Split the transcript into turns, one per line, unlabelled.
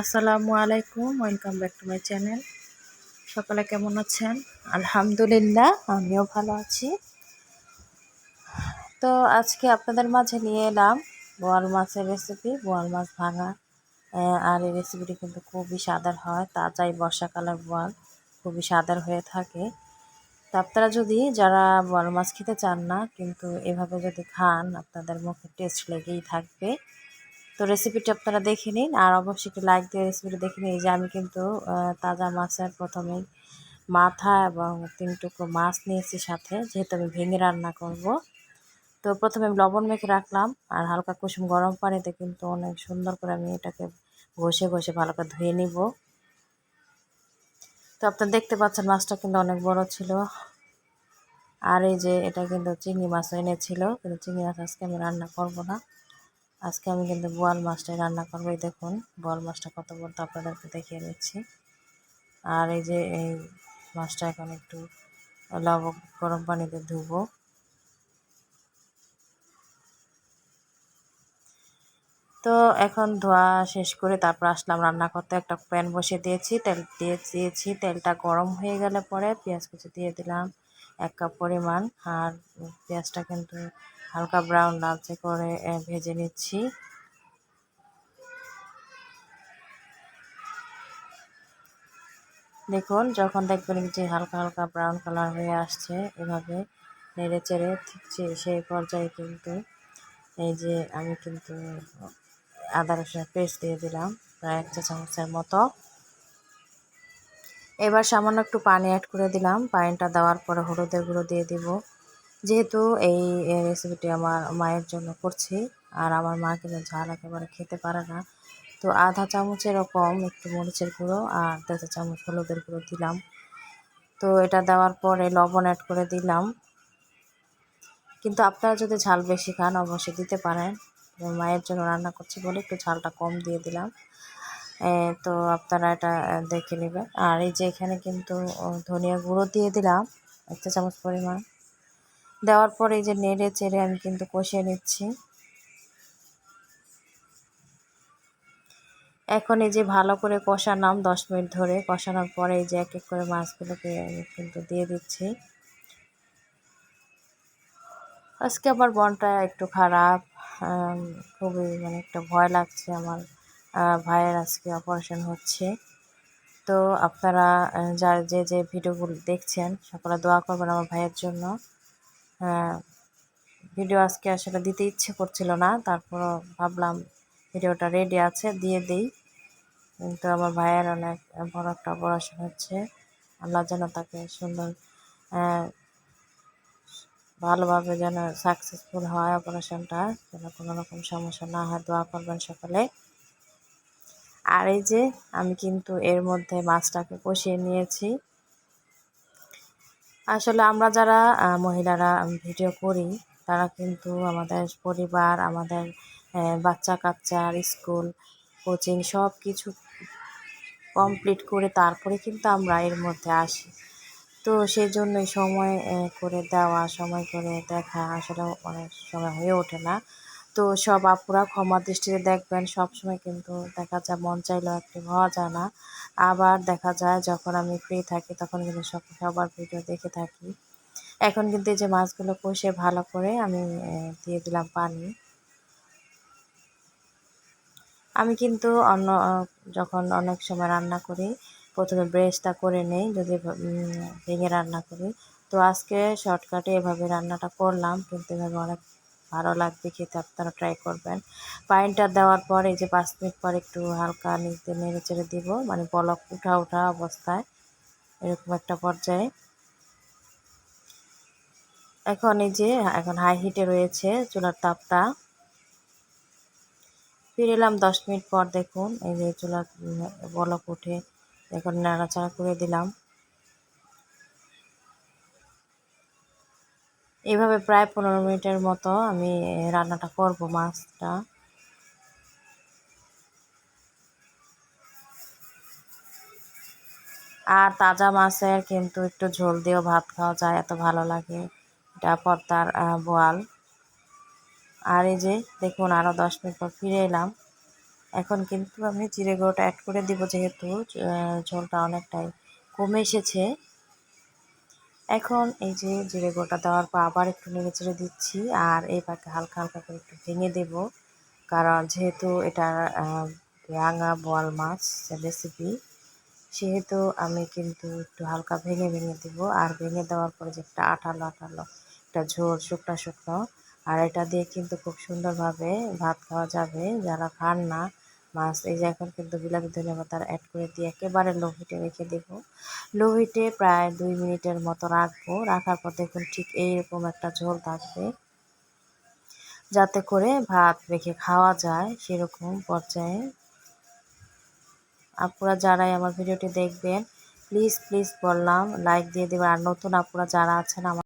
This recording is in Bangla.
আসসালামু আলাইকুম welcome back to my channel সকালে কেমন আছেন? আলহামদুলিল্লাহ, আমিও ভালো আছি। তো আজকে আপনাদের মাঝে নিয়ে এলাম বোয়াল মাছের রেসিপি বোয়াল মাছ ভাঙা। আর এই রেসিপিটি কিন্তু খুবই সাদার হয়, তাজাই বর্ষাকালের বোয়াল, খুবই সাদার হয়ে থাকে। তো আপনারা যদি, যারা বোয়াল মাছ খেতে চান না, কিন্তু এভাবে যদি খান, আপনাদের মুখে টেস্ট লেগেই থাকবে। তো রেসিপিটি আপনারা দেখে নিন, আর অবশ্যই একটু লাইক দিয়ে রেসিপিটি দেখে নিন। যে আমি কিন্তু তাজা মাছের প্রথমে মাথা এবং তিন টুকরো মাছ নিয়েছি সাথে, যেহেতু আমি ভেঙে রান্না করব। তো প্রথমে আমি লবণ মেখে রাখলাম, আর হালকা কুসুম গরম পানিতে কিন্তু অনেক সুন্দর করে আমি এটাকে ঘষে ঘষে ভালো করে ধুয়ে নিব। তো আপনারা দেখতে পাচ্ছেন মাছটা কিন্তু অনেক বড় ছিল। আর এই যে এটা কিন্তু চিংড়ি মাছও এনেছিল, কিন্তু চিংড়ি মাছ আজকে আমি রান্না করব না। আজকে আমি কিন্তু বোয়াল মাছটাই রান্না করব। দেখুন, বোয়াল মাছটা কত বড় আপনাদেরকে দেখিয়ে দিচ্ছি। আর এই যে এই মাছটা এখন একটু লবণ গরম পানিতে ধুবো। তো এখন ধোয়া শেষ করে তারপর আসলাম রান্না করতে। একটা প্যান বসে দিয়েছি, তেল দিয়ে দিয়েছি। তেলটা গরম হয়ে গেলে পরে পেঁয়াজ কুচি দিয়ে দিলাম। এক কাপ পরিমাণ আর পেঁয়াজটা কিন্তু হালকা ব্রাউন লালচে করে ভেজে নিচ্ছি। দেখুন, যখন দেখবেন যে হালকা হালকা ব্রাউন কালার হয়ে আসছে, এভাবে নেড়ে চেড়ে ঠিক সেই পর্যায়ে কিন্তু এই যে আমি কিন্তু আদা রসুনের পেস্ট দিয়ে দিলাম, প্রায় এক চা চামচের মতো। এবার সামান্য একটু পানি অ্যাড করে দিলাম। পানিটা দেওয়ার পরে হলুদের গুঁড়ো দিয়ে দিব। যেহেতু এই রেসিপিটি আমার মায়ের জন্য করছি, আর আমার মা কিন্তু ঝাল একেবারে খেতে পারে না। তো আধা চামচ এরকম একটু মরিচের গুঁড়ো আর দেড় চামচ হলুদের গুঁড়ো দিলাম। তো এটা দেওয়ার পরে লবণ অ্যাড করে দিলাম। কিন্তু আপনারা যদি ঝাল বেশি খান, অবশ্যই দিতে পারেন। মায়ের জন্য রান্না করছি বলে একটু ঝালটা কম দিয়ে দিলাম। তো আপনারা এটা দেখে নেবেন। আর এই যে এখানে কিন্তু ধনিয়া গুঁড়ো দিয়ে দিলাম, একটা চামচ পরিমাণ। দেওয়ার পরে এই যে নেড়ে চেড়ে আমি কিন্তু কষিয়ে নিচ্ছি। এখন এই যে ভালো করে কষানাম দশ মিনিট ধরে। কষানোর পরে এই যে এক এক করে মাছগুলোকে আমি কিন্তু দিয়ে দিচ্ছি। আজকে আমার বনটা একটু খারাপ খুবই মানে একটা ভয় লাগছে আমার। ভাইয়ের আজকে অপারেশন হচ্ছে। তো আপনারা যা যে যে ভিডিওগুলো দেখছেন সকলে দোয়া করবেন আমার ভাইয়ের জন্য। ভিডিও আজকে আসলে দিতে ইচ্ছে করছিল না তারপর ভাবলাম ভিডিওটা রেডি আছে, দিয়ে দিই। কিন্তু আমার ভাইয়ের অনেক বড় একটা অপারেশন হচ্ছে। আল্লাহ যেন তাকে সুন্দর ভালোভাবে যেন সাকসেসফুল হয় অপারেশনটা যেন কোনো রকম সমস্যা না হয়। দোয়া করবেন সকলে। আর এই যে আমি কিন্তু এর মধ্যে মাছটাকে কষিয়ে নিয়েছি। আসলে আমরা যারা মহিলারা ভিডিও করি, তারা কিন্তু আমাদের পরিবার, আমাদের বাচ্চা কাচ্চার স্কুল, কোচিং সব কিছু কমপ্লিট করে তারপরে কিন্তু আমরা এর মধ্যে আসি। তো সেই জন্যই সময় করে দেওয়া, সময় করে দেখা আসলে অনেক সময় হয়ে ওঠে না। তো সব আপুরা ক্ষমা দৃষ্টিতে দেখবেন। সব সময় কিন্তু দেখা যায় মন চাইলেও একটি হওয়া যায় না। আবার দেখা যায় যখন আমি ফ্রি থাকি তখন কিন্তু সব, সবার ভিডিও দেখে থাকি। এখন কিন্তু এই যে মাছগুলো কষে ভালো করে আমি দিয়ে দিলাম পানি। আমি কিন্তু অন্য যখন অনেক সময় রান্না করি, প্রথমে ব্রেস্টটা করে নেই, যদি ভেঙে রান্না করি। তো আজকে শর্টকাটে এভাবে রান্নাটা করলাম, কিন্তু এভাবে অনেক ভালো লাগবে খেতে, আপনারা ট্রাই করবেন। পাইনটা দেওয়ার পর এই যে পাঁচ মিনিট পর একটু হালকা নিচে নেড়ে চেড়ে দিব মানে বলক উঠা উঠা অবস্থায়, এরকম একটা পর্যায়ে। এখন এই যে, এখন হাই হিটে রয়েছে চুলার তাপটা। ফিরে এলাম দশ মিনিট পর দেখুন, এই যে চুলার বলক উঠে, এখন নাড়াচাড়া করে দিলাম। এভাবে প্রায় পনেরো মিনিটের মতো আমি রান্নাটা করব মাছটা। আর তাজা মাছের কিন্তু একটু ঝোল দিয়েও ভাত খাওয়া যায়, এত ভালো লাগে। এটা পদ্মার বোয়াল। আর এই যে দেখুন আরও দশ মিনিট পর ফিরে এলাম। এখন কিন্তু আমি জিরে গুঁড়োটা অ্যাড করে দিব যেহেতু ঝোলটা অনেকটাই কমে এসেছে। এখন এই যে জিরে গোটা দেওয়ার পর আবার একটু নেড়ে চেড়ে দিচ্ছি, আর এই পাকে হালকা হালকা করে একটু ভেঙে দেব, কারণ যেহেতু এটা রাঙা বোয়াল মাছ রেসিপি সেহেতু আমি কিন্তু একটু হালকা ভেঙে ভেঙে দিব, আর ভেঙে দেওয়ার পরে যে একটা আঠালো আঠালো, একটা ঝোল শুকনো শুকনো, আর এটা দিয়ে কিন্তু খুব সুন্দরভাবে ভাত খাওয়া যাবে, যারা খান না মাছ, এই যে এখন কিন্তু বিলাতি ধনে পাতার অ্যাড করে দিয়ে একেবারে লো হিটে রেখে দেবো। লো হিটে প্রায় দুই মিনিটের মতো রাখব। রাখার পর দেখুন ঠিক এইরকম একটা ঝোল থাকবে। যাতে করে ভাত রেখে খাওয়া যায় সেরকম পর্যায়ে। আপুরা যারাই আমার ভিডিওটি দেখবেন প্লিজ প্লিজ বললাম লাইক দিয়ে দেবেন। আর নতুন আপুরা যারা আছেন আমার